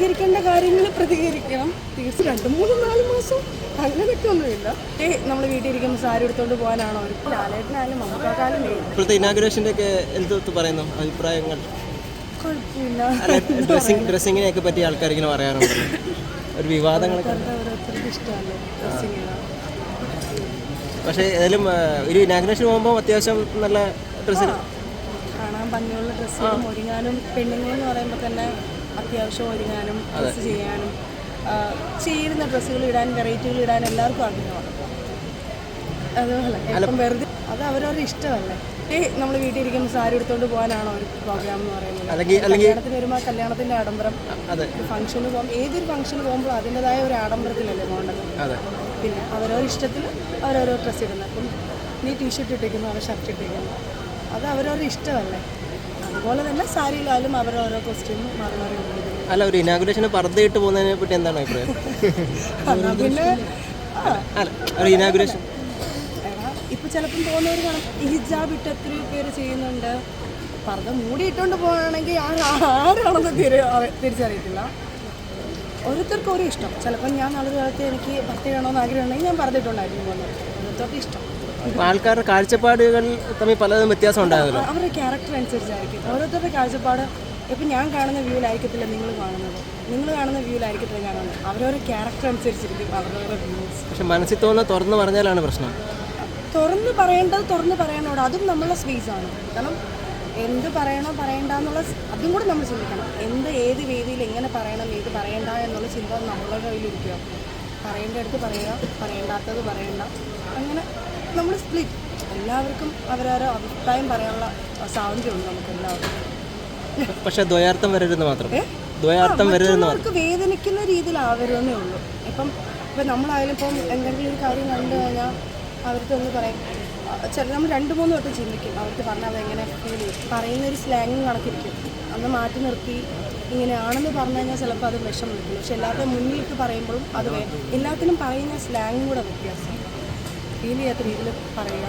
പ്രതികരിക്കേണ്ട കാര്യങ്ങൾ പ്രതികരിക്കണം. തീർച്ച രണ്ട് മൂന്ന് നാല് മാസം അങ്ങനെയൊക്കെ ഒന്നുമില്ല. ഏ നമ്മൾ വീട്ടിൽ ഇരിക്കുമ്പോൾ സാരി എടുത്തോണ്ട് പോകാനാണോ? അവർ ലാലേട്ടനായാലും മമ്മക്കാലും ഇപ്പോഴത്തെ ഒക്കെ എന്ത് പറയുന്നു? അഭിപ്രായങ്ങൾ? കുഴപ്പമില്ല. ഡ്രസ്സിങ് ഡ്രസ്സിങ്ങിനെയൊക്കെ പറ്റി ആൾക്കാർ ഇങ്ങനെ പറയാറുണ്ട്. ഒരു വിവാദങ്ങളൊക്കെ ഓരോരുത്തർക്ക് ഇഷ്ടമല്ലേ ഡ്രസ്സിങ് പക്ഷേ ഏതായാലും ഒരു ഇനാഗുറേഷൻ പോകുമ്പോൾ അത്യാവശ്യം നല്ല ഡ്രസ്സ് കാണാൻ ഭംഗിയുള്ള ഡ്രസ്സുകളും ഒരുങ്ങാനും പെണ്ണുങ്ങളെന്ന് പറയുമ്പോൾ തന്നെ അത്യാവശ്യം ഒരുങ്ങാനും ഡ്രസ്സ് ചെയ്യാനും ചെയ്യുന്ന ചേരുന്ന ഡ്രസ്സുകൾ ഇടാൻ വെറൈറ്റികൾ ഇടാൻ എല്ലാവർക്കും ആഗ്രഹമാണ്. അതുപോലെ ഇപ്പം വെറുതെ അത് അവരവരുടെ ഇഷ്ടമല്ലേ? ഈ നമ്മൾ വീട്ടിൽ ഇരിക്കുമ്പോൾ സാരി എടുത്തുകൊണ്ട് പോകാനാണോ ഒരു പ്രോഗ്രാം എന്ന് പറയുന്നത്? കല്യാണത്തിന് വരുമ്പോൾ കല്യാണത്തിന്റെ ആഡംബരം. ഫംഗ്ഷന് പോകുമ്പോൾ ഏതൊരു ഫംഗ്ഷന് പോകുമ്പോൾ അതിന്റെതായ ഒരു ആഡംബരത്തിലല്ലേ പോകേണ്ടത്? പിന്നെ അവരവരുടെ ഇഷ്ടത്തിൽ അവരോരോ ഡ്രസ്സ് ഇടുന്നത്. അപ്പം നീ ടീഷർട്ട് ഇട്ടിരിക്കുന്നു അവർ ഷർട്ട് ഇട്ടിരിക്കുന്നു അത് അവരവരുടെ ഇഷ്ടമല്ലേ? അതുപോലെ തന്നെ സാരിയിലായാലും അവർ ഓരോ കോസ്റ്റ്യൂമും മാറി മാറി അല്ല ഒരു ഇനാഗുറേഷന് പർദ്ദയിട്ട് പോകുന്നതിനെ പറ്റി എന്താണ് അഭിപ്രായം? ഇപ്പൊ പിന്നെ ആ. അല്ല ഒരു ഇനാഗുറേഷൻ എടാ ഇപ്പം ചിലപ്പം പോകുന്നവർ കാണും ഈ ഹിജാബ് ഇട്ട് എത്രയോ പേര് ചെയ്യുന്നുണ്ട്. പർദ്ദ മൂടിയിട്ടുകൊണ്ട് പോകുകയാണെങ്കിൽ ആര് ആരാണെന്ന് തിരി അറി- തിരിച്ചറിയത്തില്ല. ഓരോരുത്തർക്കും ഓരോ ഇഷ്ടം. ചിലപ്പം ഞാൻ നാളെ കാലത്ത് എനിക്ക് പർദ്ദ ചെയ്യണമെന്ന് ആഗ്രഹമുണ്ടെങ്കിൽ ഞാൻ പറഞ്ഞിട്ടുണ്ടായിരുന്നു പോകുന്നത്. ഓരോരുത്തർക്ക് ഇഷ്ടം. ആൾക്കാരുടെ കാഴ്ചപ്പാടുകൾ തമ്മിൽ പലതും വ്യത്യാസം ഉണ്ടാകുമല്ലോ. അവരുടെ ക്യാരക്ടർ അനുസരിച്ചായിരിക്കും. ഓരോരുത്തരുടെ കാഴ്ചപ്പാട് ഇപ്പം ഞാൻ കാണുന്ന വ്യൂവിലായിരിക്കത്തില്ല നിങ്ങൾ കാണുന്നത്. നിങ്ങൾ കാണുന്ന വ്യൂവിലായിരിക്കത്തില്ല കാണുന്നത്. അവരവരുടെ ക്യാരക്ടർ അനുസരിച്ചിരിക്കും അവരവരുടെ വ്യൂസ് പക്ഷെ മനസ്സിൽ തോന്നുന്ന തുറന്ന് പറഞ്ഞാലാണ് പ്രശ്നം. തുറന്ന് പറയേണ്ടത് തുറന്ന് പറയണോട് അതും നമ്മളെ സ്പേസ് ആണ്. കാരണം എന്ത് പറയണോ പറയണ്ട എന്നുള്ള അതും കൂടെ നമ്മൾ ചിന്തിക്കണം. എന്ത് ഏത് വേദിയിൽ എങ്ങനെ പറയണം ഏത് പറയണ്ട എന്നുള്ള ചിന്ത നമ്മളുടെ കയ്യിലിരിക്കുക. പറയേണ്ട അടുത്ത് പറയുക പറയേണ്ടാത്തത് പറയണ്ട. അങ്ങനെ നമ്മൾ സ്പ്ലിറ്റ് എല്ലാവർക്കും അവരവരുടെ അഭിപ്രായം പറയാനുള്ള സ്വാതന്ത്ര്യമുണ്ട് നമുക്ക് എല്ലാവർക്കും. പക്ഷേ ദ്വയാർത്ഥം വരരുത് മാത്രം. ദ്വയാർത്ഥം വേദനിക്കുന്ന രീതിയിൽ വേദനിക്കുന്ന രീതിയിലാവരുതെന്നേ ഉള്ളൂ. ഇപ്പം ഇപ്പം നമ്മളായാലും ഇപ്പം എന്തെങ്കിലും ഒരു കാര്യം കണ്ടു കഴിഞ്ഞാൽ അവർക്ക് ഒന്ന് പറയും ചില നമ്മൾ രണ്ട് മൂന്ന് വട്ടം ചിന്തിക്കും. അവർക്ക് പറഞ്ഞാൽ അതെങ്ങനെ ഫീൽ ചെയ്യും? പറയുന്ന ഒരു സ്ലാങ്ങും കണക്കിരിക്കും. അന്ന് മാറ്റി നിർത്തി ഇങ്ങനെയാണെന്ന് പറഞ്ഞു കഴിഞ്ഞാൽ ചിലപ്പോൾ അത് വിഷം വിളിക്കും പക്ഷെ എല്ലാത്തിനും മുന്നിലിട്ട് പറയുമ്പോഴും അത് എല്ലാത്തിനും പറയുന്ന സ്ലാങ്ങും കൂടെ വ്യത്യാസം. ഫീൽ ചെയ്യാത്ത രീതിയിൽ പറയുക.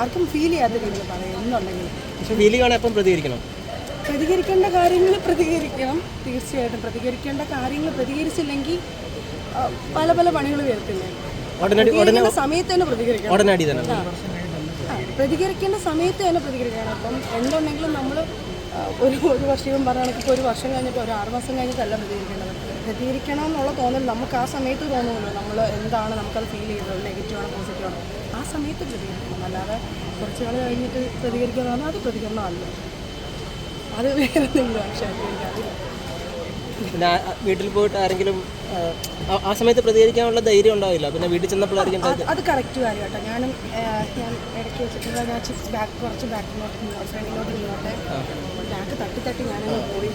ആർക്കും ഫീൽ ചെയ്യാത്ത രീതിയിൽ പറയുക എന്നുണ്ടെങ്കിൽ. പക്ഷെ ഫീൽ ചെയ്യണം പ്രതികരിക്കണം? പ്രതികരിക്കേണ്ട കാര്യങ്ങൾ പ്രതികരിക്കണം. തീർച്ചയായിട്ടും പ്രതികരിക്കേണ്ട കാര്യങ്ങൾ പ്രതികരിച്ചില്ലെങ്കിൽ പല പല പണികൾ വരത്തില്ലേ? സമയത്ത് തന്നെ പ്രതികരിക്കണം. പ്രതികരിക്കേണ്ട സമയത്ത് തന്നെ പ്രതികരിക്കണം. അപ്പം എന്തുണ്ടെങ്കിലും നമ്മൾ ഒരു ഒരു വർഷം പറയുകയാണെങ്കിൽ ഇപ്പോൾ ഒരു വർഷം കഴിഞ്ഞിട്ട് ഒരു ആറുമാസം കഴിഞ്ഞിട്ടല്ല പ്രതികരിക്കേണ്ടത്. പ്രതികരിക്കണം എന്നുള്ള തോന്നൽ നമുക്ക് ആ സമയത്ത് തോന്നുമല്ലോ നമ്മൾ എന്താണ് നമുക്കത് ഫീൽ ചെയ്തത് പോസിറ്റീവ് ആണോ ആ സമയത്ത് പ്രതികരിക്കണം. അല്ലാതെ കുറച്ച് നാൾ കഴിഞ്ഞിട്ട് പ്രതികരിക്കുന്നതാണ് അത് പ്രതികരണമല്ല. അത് വേറെ എന്തെങ്കിലും ആക്ഷേപം എനിക്കറിയില്ല. പിന്നെ ആ- ആ വീട്ടിൽ പോയിട്ട് ആരെങ്കിലും ആ, സമയത്ത് പ്രതികരിക്കാനുള്ള ധൈര്യം ഉണ്ടാവില്ല. പിന്നെ വീട്ടിൽ ചെന്നപ്പോഴായിരിക്കും അത് കറക്റ്റ് കാര്യം കേട്ടോ ഞാനും ഞാൻ ഇടയ്ക്ക് വെച്ചിട്ടുള്ള ഞാൻ ചിപ്സ് ബാക്ക് കുറച്ച് ബാക്കിലോട്ട് ഫ്രണ്ടിലോട്ട് നിന്നോട്ടെ ബാക്ക് തട്ടി തട്ടി ഞാനങ്ങ് പോയി.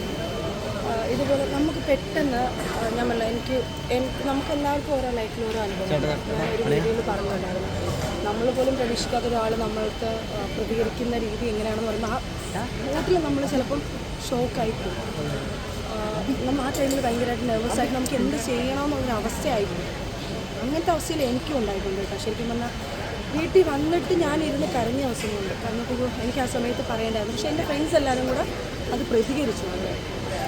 ഇതുപോലെ നമുക്ക് പെട്ടെന്ന് നമ്മൾ ഞാൻ പറഞ്ഞ എനിക്ക് എനിക്ക് നമുക്ക് എല്ലാവർക്കും ഓരോ ലൈഫിൽ ഓരോ അനുഭവം ഞാൻ ഒരു വീഡിയോയിൽ പറഞ്ഞിട്ടുണ്ടായിരുന്നു. നമ്മൾ പോലും പ്രതീക്ഷിക്കാത്ത ഒരാൾ നമ്മൾക്ക് പ്രതികരിക്കുന്ന രീതി എങ്ങനെയാണെന്ന് പറയുമ്പോൾ ആ കൂട്ടിൽ നമ്മൾ ചിലപ്പം ഷോക്കായി പോകും. നമ്മൾ ആ ടൈമിൽ ഭയങ്കരമായിട്ട് നെർവസ് ആയിട്ട് നമുക്ക് എന്ത് ചെയ്യണമെന്നുള്ളൊരു അവസ്ഥയായിരുന്നു. അങ്ങനത്തെ അവസ്ഥയിൽ എനിക്കും ഉണ്ടായിട്ടുണ്ട് കേട്ടോ. ശരിക്കും പറഞ്ഞാൽ വീട്ടിൽ വന്നിട്ട് ഞാൻ ഇരുന്ന് കരഞ്ഞ അവസരമുണ്ട് കാരണം എനിക്ക് ആ സമയത്ത് പറയേണ്ടായിരുന്നു. പക്ഷേ എന്റെ ഫ്രണ്ട്സ് എല്ലാവരും കൂടെ അത് പ്രതികരിച്ചു.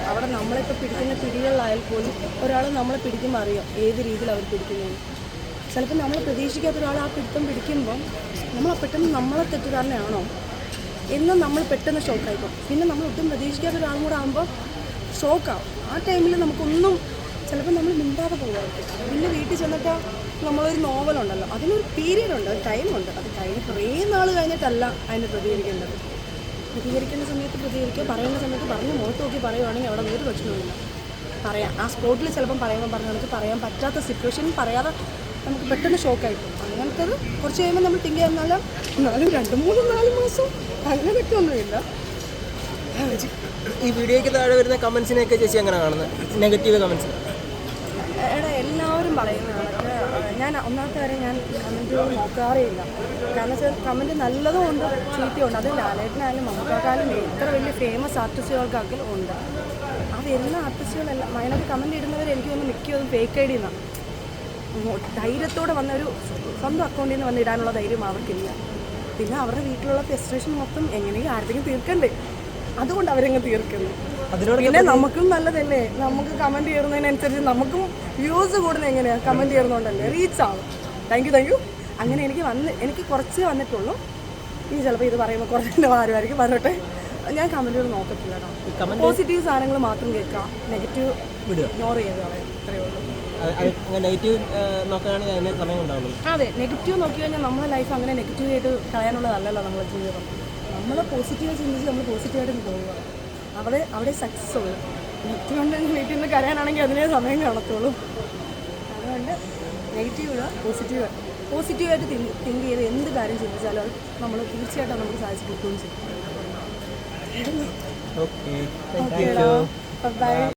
അവിടെ നമ്മളിപ്പോൾ പിടിക്കുന്ന പിടികളിലായാൽ പോലും ഒരാൾ നമ്മളെ പിടിക്കുമ്പോൾ അറിയാം ഏത് രീതിയിൽ അവർ പിടിക്കുന്നതെന്ന് ചിലപ്പോൾ നമ്മൾ പ്രതീക്ഷിക്കാത്ത ഒരാൾ ആ പിടുത്തം പിടിക്കുമ്പം നമ്മൾ പെട്ടെന്ന് നമ്മളെ തെറ്റുകാരനാണോ എന്നും നമ്മൾ പെട്ടെന്ന് ഷോക്കായിപ്പോൾ പിന്നെ നമ്മൾ ഒട്ടും പ്രതീക്ഷിക്കാത്ത ഒരാളും കൂടെ ആകുമ്പോൾ ഷോക്കാവും ആ ടൈമിൽ നമുക്കൊന്നും ചിലപ്പോൾ നമ്മൾ മിണ്ടാതെ പോകുമായിരിക്കും പിന്നെ വീട്ടിൽ ചെന്നിട്ട് നമ്മളൊരു നോവലുണ്ടല്ലോ അതിനൊരു പീരീഡ് ഉണ്ട്. ഒരു ടൈമുണ്ട് അത് കഴിഞ്ഞ് കുറേ നാൾ കഴിഞ്ഞിട്ടല്ല അതിനെ പ്രതികരിക്കേണ്ടത്. പ്രതികരിക്കുന്ന സമയത്ത് പ്രതികരിക്കുക പറയുന്ന സമയത്ത് പറഞ്ഞ് മുഖത്ത് നോക്കി പറയുവാണെങ്കിൽ അവിടെ ഒരു പ്രശ്നമില്ല പറയാം. ആ സ്പോട്ടിൽ ചിലപ്പം പറയുമ്പോൾ പറഞ്ഞ പറയാൻ പറ്റാത്ത സിറ്റുവേഷൻ പറയാതെ നമുക്ക് പെട്ടെന്ന് ഷോക്കായി അങ്ങനത്തെ അങ്ങനത്തത് കുറച്ച് കഴിയുമ്പോൾ നമ്മൾ തിങ്ക് ചെയ്യുന്നാലും എന്നാലും രണ്ട് മൂന്ന് നാല് മാസം അങ്ങനെയൊക്കെ ഒന്നുമില്ല. ഈ വീഡിയോയ്ക്ക് താഴെ വരുന്ന കമൻസിനെയൊക്കെ ചേച്ചി എങ്ങനെ കാണുന്നത് നെഗറ്റീവ് കമൻസ് എടാ എല്ലാവരും പറയുന്ന ഞാൻ ഒന്നാമത്തെ കാര്യം ഞാൻ കമന്റുകൾ നോക്കാറേയില്ല. കാരണം വെച്ചാൽ കമന്റ് നല്ലതും ഉണ്ട് ചീത്തയും ഉണ്ട് അത് ലാലേട്ടനായാലും മമ്മൂക്കാക്കാലും എത്ര വലിയ ഫേമസ് ആർട്ടിസ്റ്റുകൾക്കായാലും ഉണ്ട്. ആ വരുന്ന ആർട്ടിസ്റ്റുകളെല്ലാം അതിനകത്ത് കമന്റ് ഇടുന്നവർ എനിക്ക് തോന്നുന്നു മിക്കതും ഫേക്ക് ഐ ഡി എന്നാണ് ധൈര്യത്തോടെ വന്ന ഒരു സ്വന്തം അക്കൗണ്ടിൽ നിന്ന് വന്ന് ഇടാനുള്ള ധൈര്യം അവർക്കില്ല. പിന്നെ അവരുടെ വീട്ടിലുള്ള ഫ്രസ്ട്രേഷൻ മൊത്തം എങ്ങനെയും ആരുടെയും തീർക്കണ്ടേ? അതുകൊണ്ട് അവരങ്ങ് തീർക്കുന്നു. പിന്നെ നമുക്കും നല്ലതല്ലേ? നമുക്ക് കമന്റ് ചെയ്യുന്നതിനനുസരിച്ച് നമുക്കും വ്യൂസ് കൂടുന്ന എങ്ങനെയാണ് കമന്റ് ചെയ്യുന്നതുകൊണ്ടല്ലേ റീച്ച് ആവും. താങ്ക് യു താങ്ക് യു അങ്ങനെ എനിക്ക് വന്ന് എനിക്ക് കുറച്ചേ വന്നിട്ടുള്ളൂ. ഈ ചിലപ്പോൾ ഇത് പറയുമ്പോൾ കുറച്ച് ആരുമായിരിക്കും വരട്ടെ. ഞാൻ കമന്റുകൾ നോക്കത്തില്ല കേട്ടോ. പോസിറ്റീവ് സാധനങ്ങൾ മാത്രം കേൾക്കാം നെഗറ്റീവ് ഇഗ്നോർ ചെയ്ത് ഉള്ളൂ. അതെ നെഗറ്റീവ് നോക്കി കഴിഞ്ഞാൽ നമ്മുടെ ലൈഫ് അങ്ങനെ നെഗറ്റീവ് ആയിട്ട് കളയാനുള്ളതല്ലല്ലോ നമ്മുടെ ജീവിതം. നമ്മൾ പോസിറ്റീവ് ചിന്തിച്ച് നമ്മൾ പോസിറ്റീവായിട്ട് പോവുക അവിടെ അവിടെ സക്സസ് ഉള്ളു. നെറ്റ് കൊണ്ട് വീട്ടിൽ നിന്ന് കരയാനാണെങ്കിൽ അതിനേ സമയം കാണത്തുള്ളൂ. അതുകൊണ്ട് നെഗറ്റീവ് പോസിറ്റീവ് പോസിറ്റീവായിട്ട് തിങ്ക് തിങ്ക് ചെയ്ത് എന്ത് കാര്യം ചിന്തിച്ചാലും അത് നമ്മൾ തീർച്ചയായിട്ടും നമുക്ക് സാധിച്ചു കിട്ടുകയും ചെയ്യും. Okay bye